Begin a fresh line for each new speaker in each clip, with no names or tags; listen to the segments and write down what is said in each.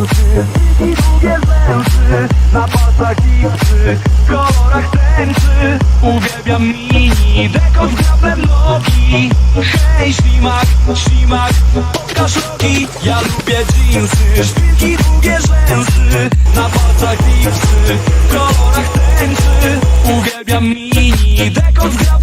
rzęsy I długie rzęsy Na palcach gipsy W kolorach tęczy Uwielbiam mini Dekot z grablem nogi Hej ślimak, ślimak Pokaż Ja lubię jeansy Szpilki, długie rzęsy Na palcach gipsy W kolorach tęczy Uwielbiam mini Dekot z grablem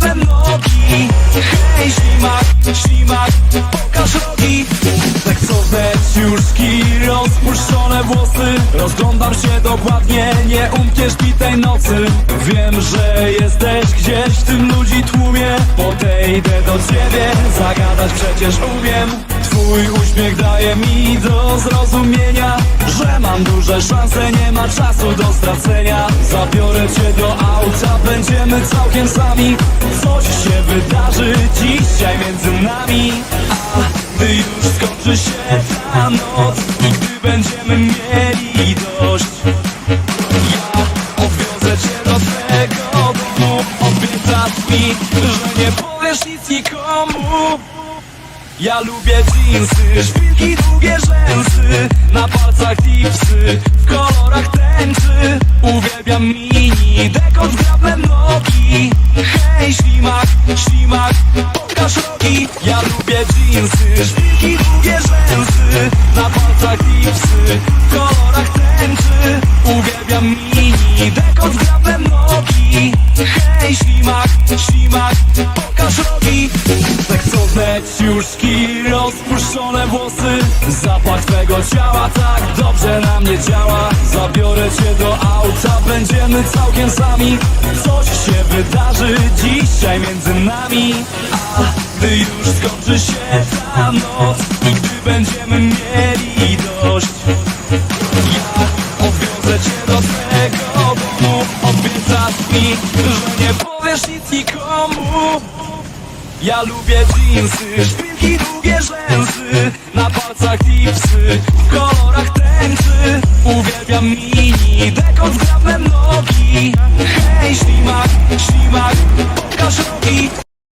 Ciuszki, rozpuszczone włosy. Rozglądam się dokładnie, nie umkniesz mi tej nocy. Wiem, że jesteś gdzieś w tym ludzi tłumie. Podejdę do ciebie, zagadać przecież umiem. Twój uśmiech daje mi do zrozumienia Że mam duże szanse, nie ma czasu do stracenia. Zabiorę cię do auta, będziemy całkiem sami. Coś się wydarzy dzisiaj między nami. A już skończy się ta noc I gdy będziemy mieli dość. Ja odwiozę cię do twego domu. Obiecasz mi, że nie powiesz nic nikomu. Ja lubię jeansy, szpilki, długie rzęsy. Na palcach tipsy, w lubię jeansy, szpilki, długie rzęsy Na palcach tipsy, w kolorach tęczy. Uwielbiam mini, dekot z grablem nogi. Hej ślimak, ślimak, pokaż rogi. Seksowne ciuszki, rozpuszczone włosy. Zapach twego ciała tak dobrze na mnie działa. Zabiorę cię do auta, będziemy całkiem sami. Coś się wydarzy dzisiaj między nami. A gdy już skończy się ta noc I gdy będziemy mieli dość Ja odwiozę cię do twego domu. Obiecasz mi, że nie powiesz nic nikomu. Ja lubię jeansy, szpilki, długie rzęsy. Na palcach tipsy, w kolorach tęczy. Uwielbiam mini,